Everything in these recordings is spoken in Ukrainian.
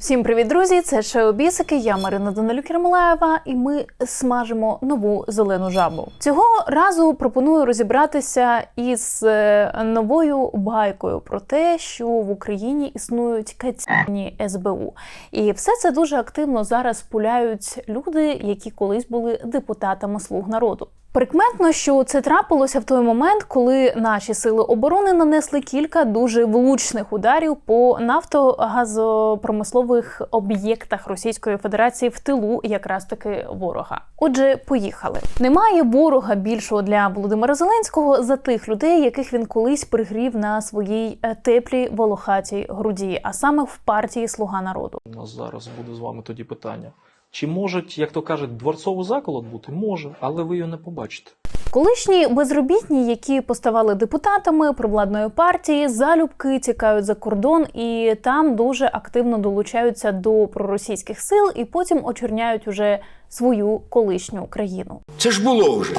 Всім привіт, друзі! Це Шео Бісики, я Марина Данилюк Ярмолаєва, і ми смажимо нову зелену жабу. Цього разу пропоную розібратися із е, новою байкою про те, що в Україні існують кацяні СБУ. І все це дуже активно зараз пуляють люди, які колись були депутатами слуг народу. Прикметно, що це трапилося в той момент, коли наші сили оборони нанесли кілька дуже влучних ударів по нафтогазопромислових об'єктах Російської Федерації в тилу якраз таки ворога. Отже, поїхали. Немає ворога більшого для Володимира Зеленського за тих людей, яких він колись пригрів на своїй е, теплій волохатій груді, а саме в партії Слуга народу. У нас зараз буде з вами тоді питання. Чи можуть, як то кажуть, дворцовий заколот бути? Може, але ви його не побачите. Колишні безробітні, які поставали депутатами провладної партії, залюбки тікають за кордон і там дуже активно долучаються до проросійських сил, і потім очерняють уже свою колишню країну. Це ж було вже.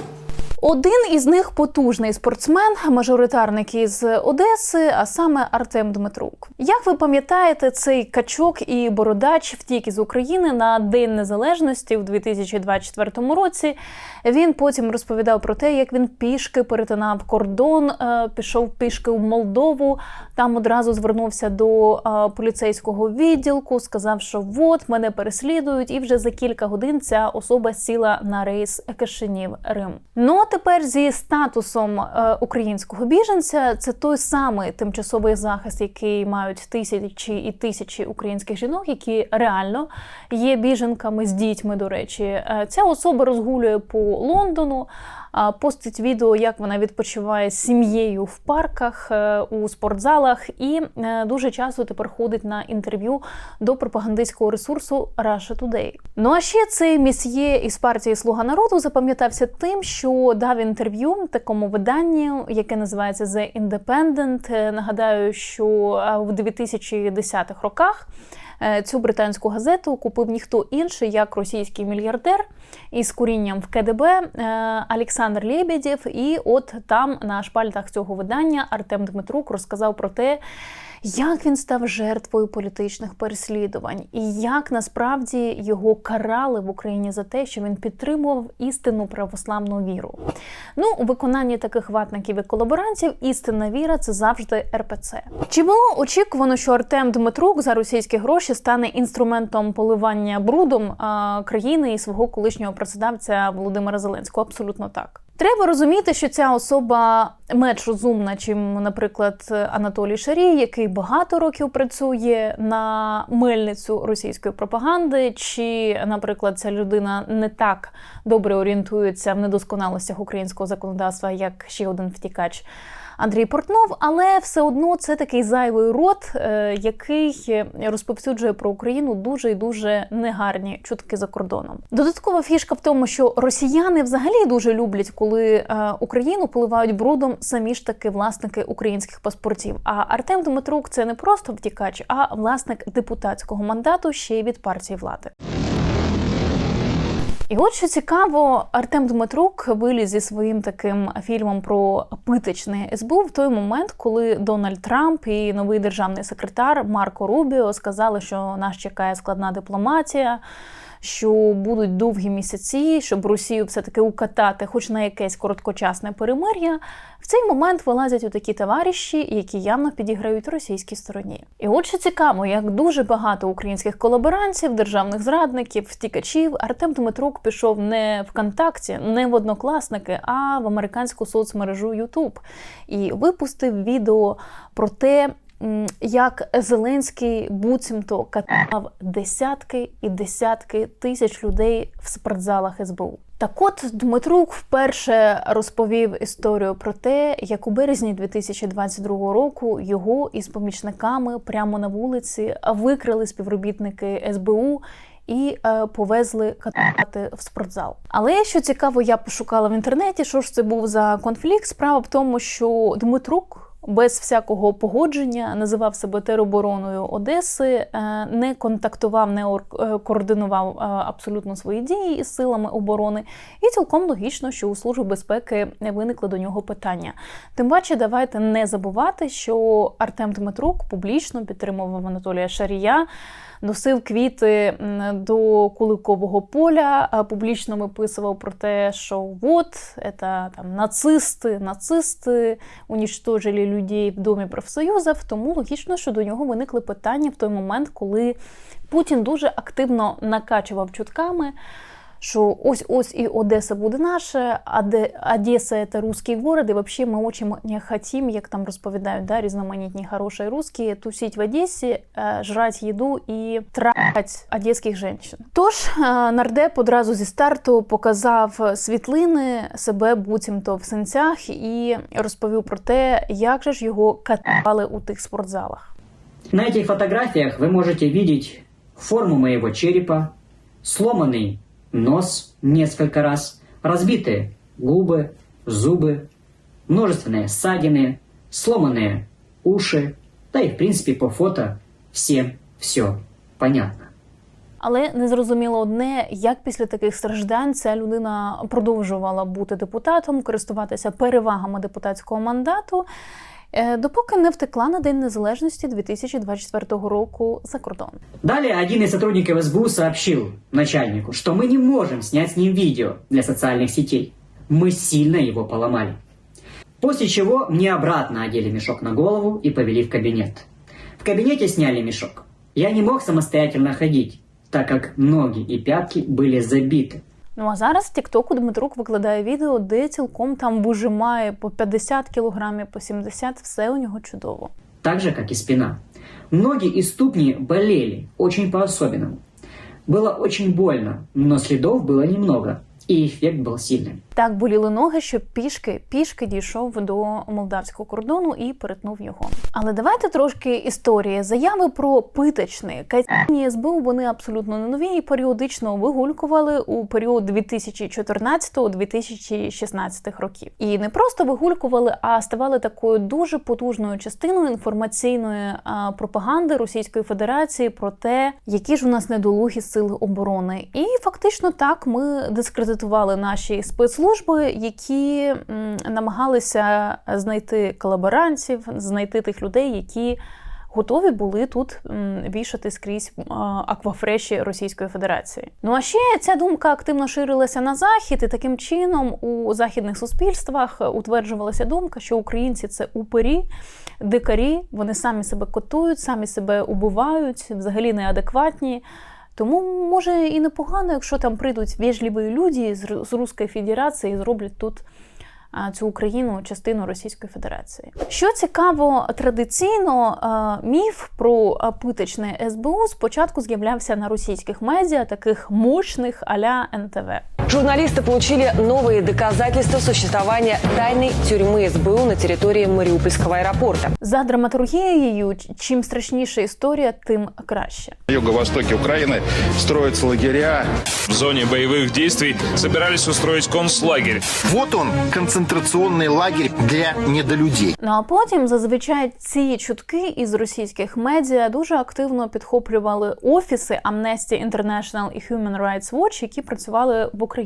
Один із них потужний спортсмен, мажоритарник із Одеси, а саме Артем Дмитрук. Як ви пам'ятаєте, цей качок і бородач втік із України на День Незалежності в 2024 році. Він потім розповідав про те, як він пішки перетинав кордон, е, пішов пішки в Молдову. Там одразу звернувся до е, поліцейського відділку, сказав, що от мене переслідують, і вже за кілька годин ця особа сіла на рейс Кишинів Рим. Ну а тепер зі статусом е, українського біженця це той самий тимчасовий захист, який мають тисячі і тисячі українських жінок, які реально є біженками з дітьми. До речі, ця особа розгулює по Лондону. Постить відео, як вона відпочиває з сім'єю в парках, е, у спортзалах, і е, дуже часто тепер ходить на інтерв'ю до пропагандистського ресурсу Russia Today. Ну а ще цей місьє із партії Слуга народу запам'ятався тим, що дав інтерв'ю такому виданні, яке називається The Independent. Е, Нагадаю, що в 2010-х роках. Цю британську газету купив ніхто інший, як російський мільярдер із курінням в КДБ е, Олександр Лєбєдєв. І от там на шпальтах цього видання Артем Дмитрук розказав про те, як він став жертвою політичних переслідувань, і як насправді його карали в Україні за те, що він підтримував істинну православну віру. Ну, у виконанні таких ватників і колаборантів істинна віра це завжди РПЦ. Чи було очікувано, що Артем Дмитрук за російські гроші стане інструментом поливання брудом країни і свого колишнього працедавця Володимира Зеленського? Абсолютно так. Треба розуміти, що ця особа менш розумна, чим, наприклад, Анатолій Шарій, який багато років працює на мельницю російської пропаганди, чи, наприклад, ця людина не так добре орієнтується в недосконалостях українського законодавства, як ще один втікач. Андрій Портнов, але все одно це такий зайвий рот, е, який розповсюджує про Україну дуже і дуже негарні чутки за кордоном. Додаткова фішка в тому, що росіяни взагалі дуже люблять, коли е, Україну поливають брудом самі ж таки власники українських паспортів. А Артем Дмитрук це не просто втікач, а власник депутатського мандату ще й від партії влади. І от що цікаво, Артем Дмитрук виліз зі своїм таким фільмом про питочне СБУ в той момент, коли Дональд Трамп і новий державний секретар Марко Рубіо сказали, що нас чекає складна дипломатія. Що будуть довгі місяці, щоб Росію все-таки укатати, хоч на якесь короткочасне перемир'я, в цей момент вилазять такі товариші, які явно підіграють російській стороні. І от що цікаво, як дуже багато українських колаборантів, державних зрадників, втікачів, Артем Дмитрук пішов не ВКонтакті, не в однокласники, а в американську соцмережу YouTube і випустив відео про те. Як Зеленський буцімто катав десятки і десятки тисяч людей в спортзалах СБУ. Так от Дмитрук вперше розповів історію про те, як у березні 2022 року його із помічниками прямо на вулиці викрили співробітники СБУ. І е, повезли катати в спортзал. Але що цікаво, я пошукала в інтернеті, що ж це був за конфлікт. Справа в тому, що Дмитрук без всякого погодження називав себе теробороною Одеси, е, не контактував, не е, координував е, абсолютно свої дії із силами оборони. І цілком логічно, що у служби безпеки виникли до нього питання. Тим паче, давайте не забувати, що Артем Дмитрук публічно підтримував Анатолія Шарія. Носив квіти до Куликового поля, публічно виписував про те, що от це там нацисти, нацисти унічтожили людей в домі профсоюзів. Тому логічно, що до нього виникли питання в той момент, коли Путін дуже активно накачував чутками. Що ось ось і Одеса буде наша, а де Одеса це русський город, і взагалі ми дуже не хотім, як там розповідають, да, різноманітні хороші русські, тусіть в Одесі, е, жрать їду і трахать одеських жінок. Тож е, нардеп одразу зі старту показав світлини себе буцімто в синцях і розповів про те, як же ж його катали у тих спортзалах. На этих фотографиях вы можете видеть форму моего черепа, сломанный нос несколько раз, разбитые губы, зубы, множественные ссадины, сломанные уши, да и в принципе по фото всем все понятно. Але не зрозуміло одне, як після таких страждань ця людина продовжувала бути депутатом, користуватися перевагами депутатського мандату, е, допоки не втекла на День Незалежності 2024 року за кордон. Далее один из сотрудников СБУ сообщил начальнику, что мы не можем снять с ним видео для социальных сетей. Мы сильно его поломали. После чего мне обратно одели мешок на голову и повели в кабинет. В кабинете сняли мешок. Я не мог самостоятельно ходить, так как ноги и пятки были забиты. Ну а зараз в Тіктоку Дмитрук викладає відео, де цілком там вижимає по 50 кілограмів, по 70, все у нього чудово. так же, как і спина. Ноги і ступні болели очень по-особенному. Было очень больно, но следов было немного, и эффект был сильным. Так боліли ноги, що пішки пішки дійшов до молдавського кордону і перетнув його. Але давайте трошки історії. Заяви про питочни кайцні СБУ вони абсолютно не нові і періодично вигулькували у період 2014-2016 років. І не просто вигулькували, а ставали такою дуже потужною частиною інформаційної а, пропаганди Російської Федерації про те, які ж у нас недолугі сили оборони. І фактично так ми дискредитували наші спецслужби, які намагалися знайти колаборантів, знайти тих людей, які готові були тут вішати скрізь аквафреші Російської Федерації. Ну а ще ця думка активно ширилася на захід, і таким чином у західних суспільствах утверджувалася думка, що українці це упері, дикарі, вони самі себе котують, самі себе убивають, взагалі неадекватні. Тому може і непогано, якщо там прийдуть вежливі люди з, Ру- Руської Федерації і зроблять тут цю Україну частину Російської Федерації. Що цікаво, традиційно міф про питочне СБУ спочатку з'являвся на російських медіа, таких мощних аля НТВ. Журналисты получили новые доказательства существования тайной тюрьмы СБУ на территории Мариупольского аэропорта. За драматургією, ч- чим страшніша історія, тим краще. На юго-востоке Украины строятся лагеря. В зоне боевых действий собирались устроить концлагерь. Вот он, концентрационный лагерь для недолюдей. Ну а потім зазвичай ці чутки із російських медіа дуже активно підхоплювали офіси Amnesty International і Human Rights Watch, які працювали в Україні.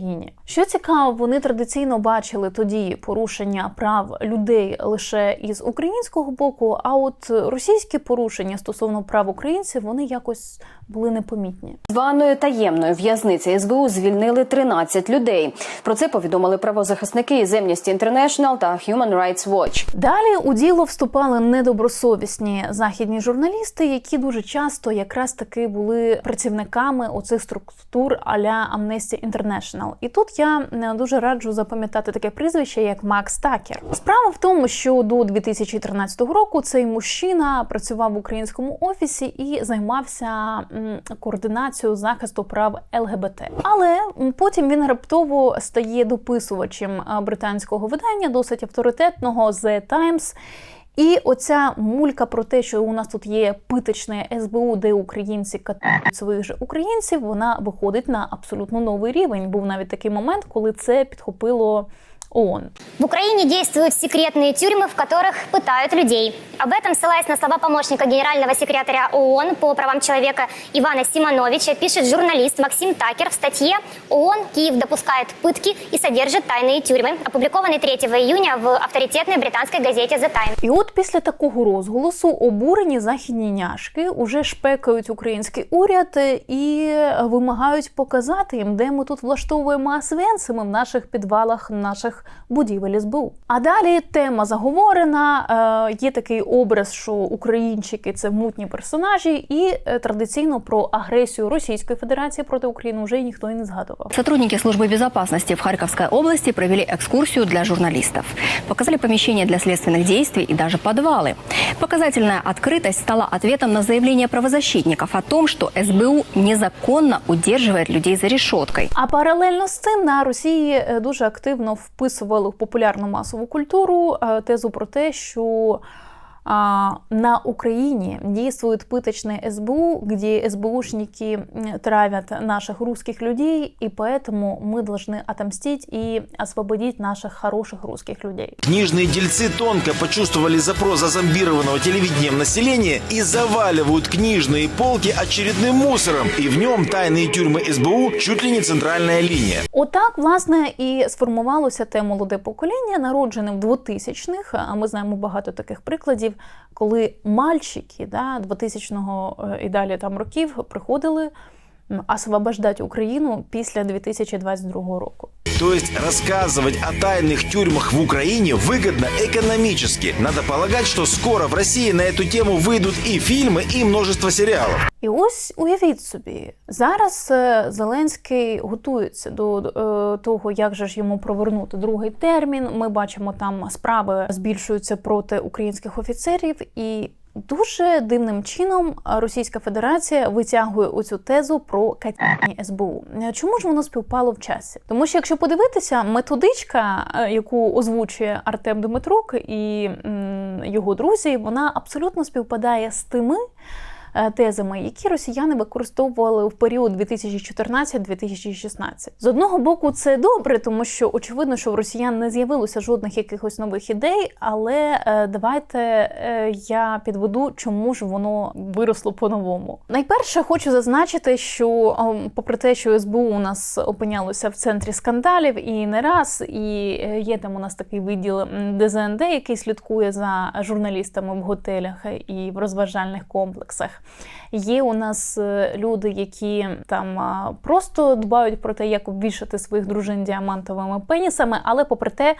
Що цікаво, вони традиційно бачили тоді порушення прав людей лише із українського боку. А от російські порушення стосовно прав українців вони якось були непомітні. Званою таємною в'язниці СБУ звільнили 13 людей. Про це повідомили правозахисники із Amnesty International та Human Rights Watch. Далі у діло вступали недобросовісні західні журналісти, які дуже часто якраз таки були працівниками оцих структур аля Amnesty International. І тут я е, дуже раджу запам'ятати таке прізвище, як Макс Такер. Справа в тому, що до 2013 року цей мужчина працював в українському офісі і займався координацією захисту прав ЛГБТ. Але потім він раптово стає дописувачем е, британського видання, досить авторитетного The Times. І оця мулька про те, що у нас тут є питочне СБУ, де українці катують своїх же українців, вона виходить на абсолютно новий рівень. Був навіть такий момент, коли це підхопило ООН. В Украине действуют секретные тюрьмы, в которых пытают людей. Об этом, ссылаясь на слова помощника генерального секретаря ООН по правам человека Ивана Симоновича, пишет журналист Максим Такер в статье «ООН. Киев допускает пытки и содержит тайные тюрьмы», опубликованной 3 июня в авторитетной британской газете «The Times». І от після такого розголосу обурені західні няшки уже шпекають український уряд і вимагають показати їм, де ми тут влаштовуємо освенцими в наших підвалах наших будівель СБУ. А далі тема заговорена. Е, є такий образ, що українчики це мутні персонажі, і е, традиційно про агресію Російської Федерації проти України вже й ніхто і не згадував. Сотрудники службы безопасности в Харьковской области провели экскурсию для журналистов. Показали помещения для следственных действий и даже подвалы. Показательная открытость стала ответом на заявление правозащитников о том, что СБУ незаконно удерживает людей за решеткой. А паралельно з цим на Росії е, дуже активно вписували в популярну масову культуру е, тезу про те, що на Украине действует пыточный СБУ, где СБУшники м, травят наших русских людей, и поэтому мы должны отомстить и освободить наших хороших русских людей. Книжные дельцы тонко почувствовали запрос зомбированного телевидением населения и заваливают книжные полки очередным мусором. И в нем тайные тюрьмы СБУ чуть ли не центральная линия. Отак, власне, і сформувалося те молоде покоління, народжене в 2000-х, А ми знаємо багато таких прикладів, коли мальчики да, 2000-го е, і далі там років приходили м, освобождати Україну після 2022 року. То есть рассказывать о тайных тюрьмах в Украине выгодно экономически. Надо полагать, что скоро в России на эту тему выйдут и фильмы, и множество сериалов. І ось уявіть собі, зараз е, Зеленський готується до е, того, як же ж йому провернути другий термін. Ми бачимо, там справи збільшуються проти українських офіцерів, і дуже дивним чином Російська Федерація витягує оцю тезу про катяні СБУ. Чому ж воно співпало в часі? Тому що якщо подивитися, методичка, е, яку озвучує Артем Дмитрук і його друзі, вона абсолютно співпадає з тими тезами, які росіяни використовували в період 2014-2016. З одного боку, це добре, тому що очевидно, що в росіян не з'явилося жодних якихось нових ідей. Але е, давайте е, я підведу, чому ж воно виросло по-новому. Найперше хочу зазначити, що ем, попри те, що СБУ у нас опинялося в центрі скандалів і не раз, і е, є там у нас такий відділ м, ДЗНД, який слідкує за журналістами в готелях і в розважальних комплексах. Є у нас е, люди, які там просто дбають про те, як обвішати своїх дружин діамантовими пенісами, але попри те.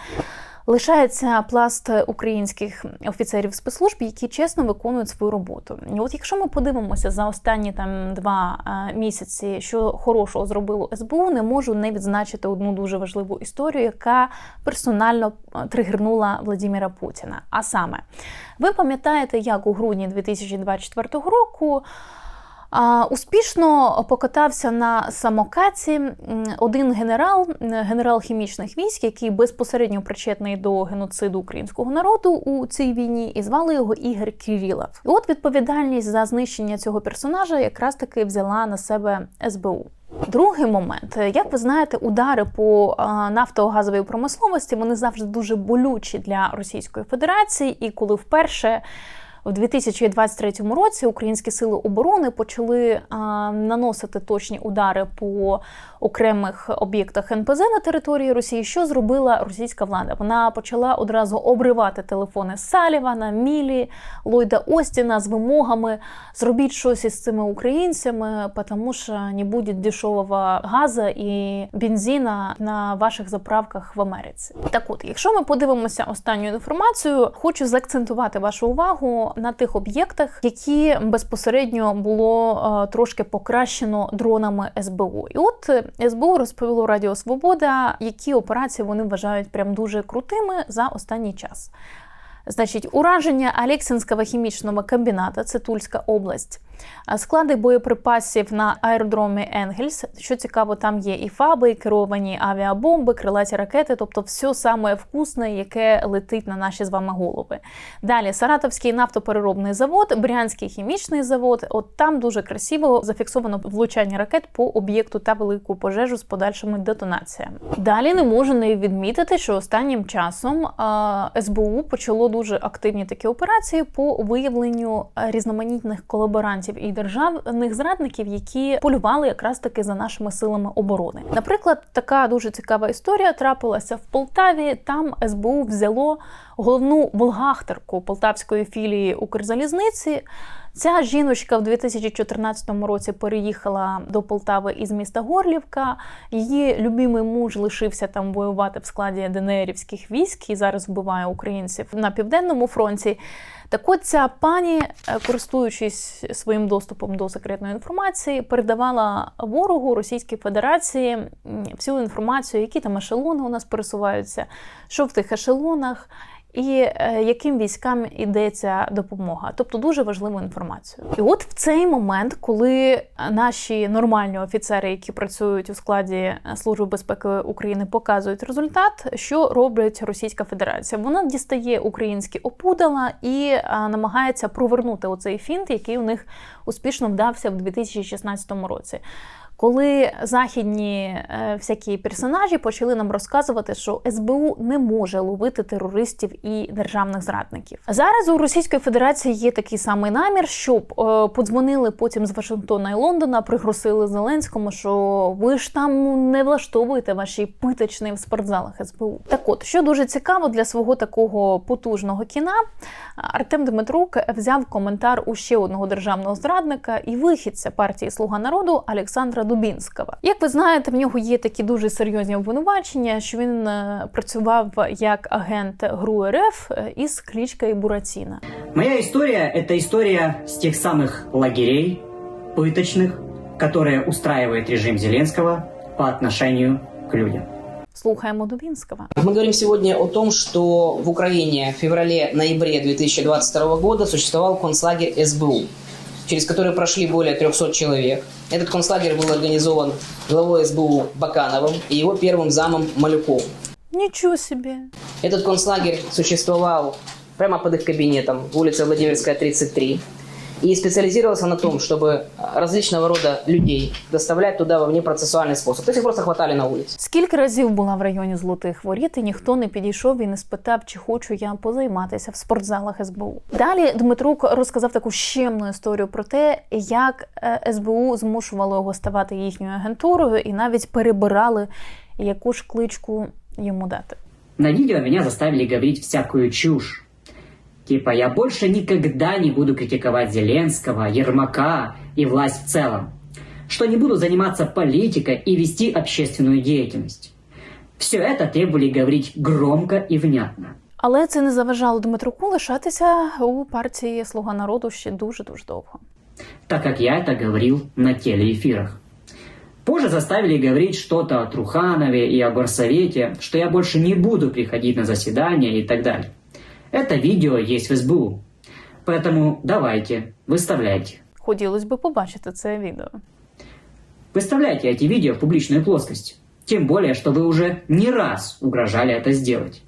Лишається пласт українських офіцерів спецслужб, які чесно виконують свою роботу. І от якщо ми подивимося за останні там два е, місяці, що хорошого зробило СБУ, не можу не відзначити одну дуже важливу історію, яка персонально е, тригернула Владимира Путіна. А саме, ви пам'ятаєте, як у грудні 2024 року. Успішно покатався на самокаті один генерал, генерал хімічних військ, який безпосередньо причетний до геноциду українського народу у цій війні, і звали його Ігор Кірілов. І от відповідальність за знищення цього персонажа якраз таки взяла на себе СБУ. Другий момент, як ви знаєте, удари по нафтогазовій промисловості вони завжди дуже болючі для Російської Федерації, і коли вперше. В 2023 році українські сили оборони почали наносити точні удари по окремих об'єктах НПЗ на території Росії. Що зробила російська влада? Вона почала одразу обривати телефони Салівана, Мілі, Ллойда Остіна з вимогами зробіть щось із цими українцями, тому що не буде дешевого газу і бензина на ваших заправках в Америці. Так от, якщо ми подивимося останню інформацію, хочу заакцентувати вашу увагу на тих об'єктах, які безпосередньо було е, трошки покращено дронами СБУ. І от СБУ розповіло Радіо Свобода, які операції вони вважають прям дуже крутими за останній час. Значить, ураження Алексінського хімічного комбіната, це Тульська область. Склади боєприпасів на аеродромі Енгельс. Що цікаво, там є і фаби, і керовані авіабомби, крилаті ракети, тобто все саме вкусне, яке летить на наші з вами голови. Далі Саратовський нафтопереробний завод, Брянський хімічний завод. От там дуже красиво зафіксовано влучання ракет по об'єкту та велику пожежу з подальшими детонаціями. Далі не можу не відмітити, що останнім часом е, СБУ почало дуже активні такі операції по виявленню різноманітних колаборантів і державних зрадників, які полювали якраз таки за нашими силами оборони. Наприклад, така дуже цікава історія трапилася в Полтаві. Там СБУ взяло головну волгахтерку полтавської філії Укрзалізниці. Ця жіночка в 2014 році переїхала до Полтави із міста Горлівка. Її любимий муж лишився там воювати в складі ДНРівських військ і зараз вбиває українців на південному фронті. Так от ця пані, е, користуючись своїм доступом до секретної інформації, передавала ворогу Російській Федерації всю інформацію, які там ешелони у нас пересуваються, що в тих ешелонах. І е, яким військам йдеться допомога, тобто дуже важливу інформацію. І от в цей момент, коли наші нормальні офіцери, які працюють у складі Служби безпеки України, показують результат, що роблять Російська Федерація. Вона дістає українські опудала і е, намагається провернути оцей фінт, який у них успішно вдався в 2016 році. Коли західні е, всякі персонажі почали нам розказувати, що СБУ не може ловити терористів і державних зрадників. Зараз у Російської Федерації є такий самий намір, щоб е, подзвонили потім з Вашингтона і Лондона, пригрозили Зеленському, що ви ж там не влаштовуєте ваші питочні в спортзалах СБУ. Так от, що дуже цікаво для свого такого потужного кіна, Артем Дмитрук взяв коментар у ще одного державного зрадника і вихідця партії Слуга народу Олександра Дубінського. Як ви знаєте, в нього є такі дуже серйозні обвинувачення, що він е, працював як агент ГРУ РФ е, із кличкою Буратіна. Моя история – это история с тех самых лагерей, пыточных, которые устраивает режим Зеленского по отношению к людям. Слухаємо Дубінського. Мы говорим сегодня о том, что в Украине в феврале-ноябре 2022 года существовал концлагерь СБУ, через который прошли более 300 человек. Этот концлагерь был организован главой СБУ Бакановым и его первым замом Малюковым. Нічого собі. Этот концлагерь существовал прямо под их кабинетом, улица Владимирская, 33. И специализировался на том, чтобы различного рода людей доставлять туда во внепроцессуальный способ. То есть их просто хватали на улице. Скільки разів була в районі Золотих Воріт, і ніхто не підійшов і не спитав, чи хочу я позайматися в спортзалах СБУ. Далі Дмитрук розказав таку щемну історію про те, як е, СБУ змушувало його ставати їхньою агентурою, і навіть перебирали, яку ж кличку йому дати. На видео меня заставили говорить всякую чушь. Типа, я больше никогда не буду критиковать Зеленского, Ермака и власть в целом. Что не буду заниматься политикой и вести общественную деятельность. Все это требовали говорить громко и внятно. Але це не заважало Дмитруку лишатися у партії Слуга народу ще дуже дуже довго. так как я это говорил на телеэфирах. Позже заставили говорить что-то о Труханове и о горсовете, что я больше не буду приходить на заседания и так далее. Это видео есть в СБУ. Поэтому давайте, выставляйте. Хотілося б побачити це відео. Выставляйте эти видео в публичную плоскость. Тем более, что вы уже не раз угрожали это сделать.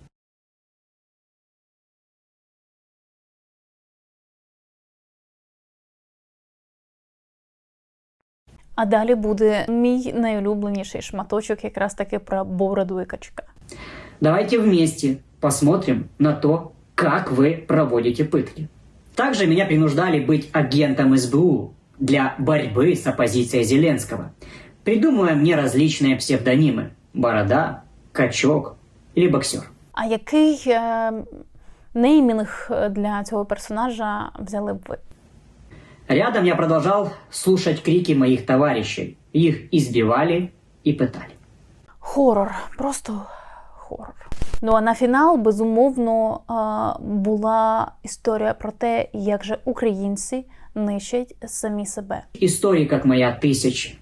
А далі буде мій найулюбленіший шматочок, якраз таки про бороду і качка. Давайте вместе посмотрим на то, как вы проводите пытки. Также меня принуждали быть агентом СБУ для борьбы с оппозицией Зеленского, придумывая мне различные псевдонимы – Борода, Качок или Боксер. А який е, неймінг для цього персонажа взяли б ви? Рядом я продолжал слушать крики моих товарищей. Их избивали и пытали. Хорор, просто хорор. Ну а на фінал, безумовно, е, була історія про те, як же українці нищать самі себе. Истории, как моя, тысячи.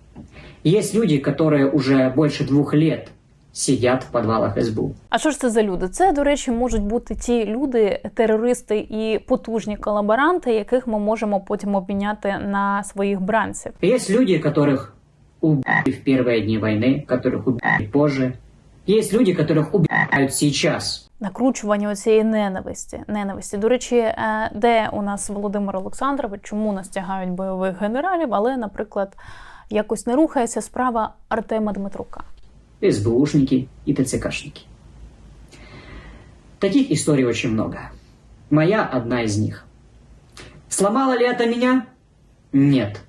Есть люди, которые уже больше двух лет сидят в подвалах СБУ. А що ж це за люди? Це, до речі, можуть бути ті люди, терористи і потужні колаборанти, яких ми можемо потім обміняти на своїх бранців. Есть люди, которых убили в первые дни войны, которых убили позже. Есть люди, которых убивают сейчас. Накручування цієї ненависті. Ненависті. До речі, е, де у нас Володимир Олександрович, чому нас тягають бойових генералів, але, наприклад, якось не рухається справа Артема Дмитрука. СБУшники и ТЦКшники. Таких историй очень много. Моя одна из них. Сломало ли это меня? Нет.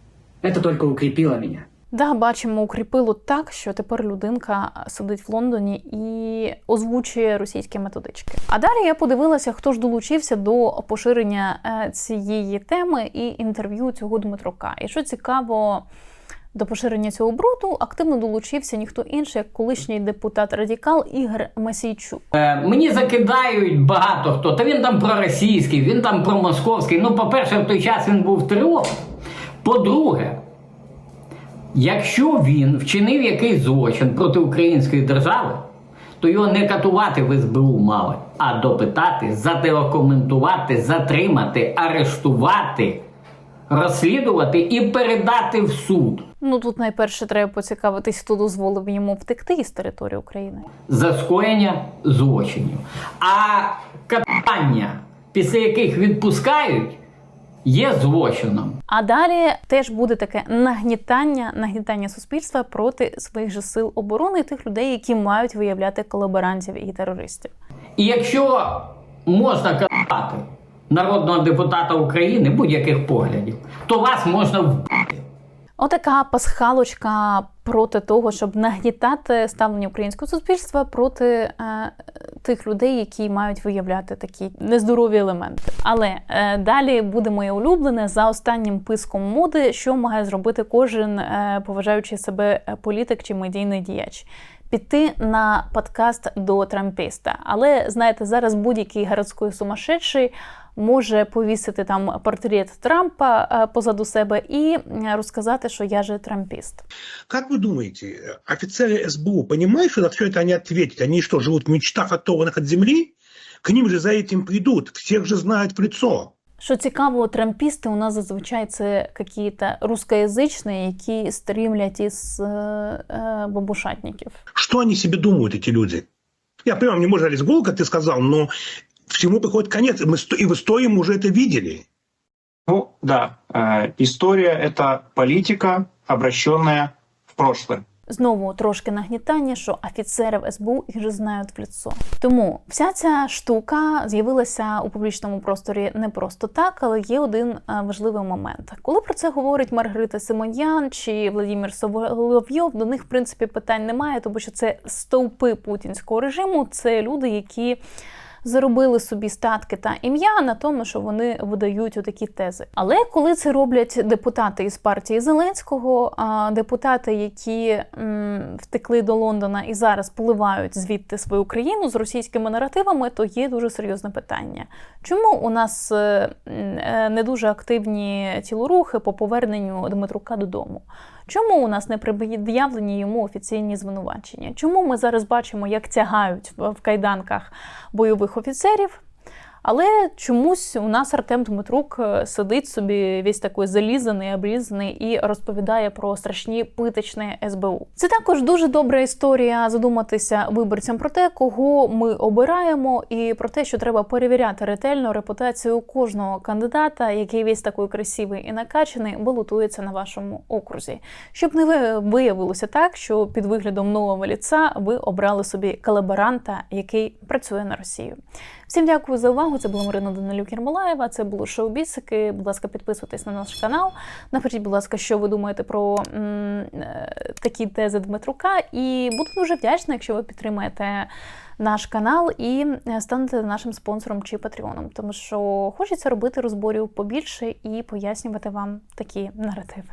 Это только укрепило меня. Да, бачимо, укріпило так, що тепер людинка сидить в Лондоні і озвучує російські методички. А далі я подивилася, хто ж долучився до поширення е, цієї теми і інтерв'ю цього Дмитрука. І що цікаво, до поширення цього бруду активно долучився ніхто інший, як колишній депутат радикал Ігор Масійчук. Е, Мені закидають багато хто. Та він там проросійський, він там промосковський. Ну, по-перше, в той час він був ТРО. По-друге, якщо він вчинив якийсь злочин проти української держави, то його не катувати в СБУ мали, а допитати, зателекоментувати, затримати, арештувати, розслідувати і передати в суд. Ну тут найперше треба поцікавитись, хто дозволив йому втекти із території України. за скоєння злочинів. А катання, після яких відпускають, є злочином. А далі теж буде таке нагнітання, нагнітання суспільства проти своїх же сил оборони і тих людей, які мають виявляти колаборантів і терористів. І якщо можна катати народного депутата України будь-яких поглядів, то вас можна вбити. Отака пасхалочка проти того, щоб нагнітати ставлення українського суспільства проти е, тих людей, які мають виявляти такі нездорові елементи. Але е, далі буде моє улюблене за останнім писком моди, що має зробити кожен е, поважаючий себе політик чи медійний діяч. Піти на подкаст до трампіста. Але знаєте, зараз будь-який городський сумасшедший може повісити там портрет Трампа е, позаду себе і е, розказати, що я же трампіст. Как вы думаете, офицеры СБУ понимают, что на все это они ответят? Они что, живут в мечтах, оторванных от земли? К ним же за этим придут, всех же знают в лицо. Що цікаво, трампісти у нас зазвичай це якісь рускоязичні, які стрімлять із е, е, бабушатників. Что они себе думают, эти люди? Я понимаю, мне можно лезть как ты сказал, но всему приходит конец, и, мы, сто- и в истории мы уже это видели. Ну да, э, история это политика, обращенная в прошлое. Знову трошки нагнітання, що офіцерів СБУ їх же знають в лицо. Тому вся ця штука з'явилася у публічному просторі не просто так, але є один е, важливий момент. Коли про це говорить Маргарита Симоньян чи Владимир Соловйов, до них в принципі питань немає, тому що це стовпи путінського режиму, це люди, які заробили собі статки та ім'я на тому, що вони видають отакі тези. Але коли це роблять депутати із партії Зеленського, а, депутати, які м, втекли до Лондона і зараз поливають звідти свою країну з російськими наративами, то є дуже серйозне питання. Чому у нас е, е, не дуже активні тілорухи по поверненню Дмитрука додому? Чому у нас не пред'явлені йому офіційні звинувачення? Чому ми зараз бачимо, як тягають в кайданках бойових офіцерів? Але чомусь у нас Артем Дмитрук е, сидить собі весь такий залізаний, облізаний і розповідає про страшні питочні СБУ. Це також дуже добра історія задуматися виборцям про те, кого ми обираємо, і про те, що треба перевіряти ретельно репутацію кожного кандидата, який весь такий красивий і накачаний, балотується на вашому окрузі. Щоб не виявилося так, що під виглядом нового ліца ви обрали собі колаборанта, який працює на Росію. Всім дякую за увагу. Це була Марина Данилюк Єрмолаєва. Це було шоу Бісики. Будь ласка, підписуйтесь на наш канал. Напишіть, будь ласка, що ви думаєте про м, е, такі тези Дмитрука. І буду дуже вдячна, якщо ви підтримаєте наш канал і е, станете нашим спонсором чи патреоном, тому що хочеться робити розборів побільше і пояснювати вам такі наративи.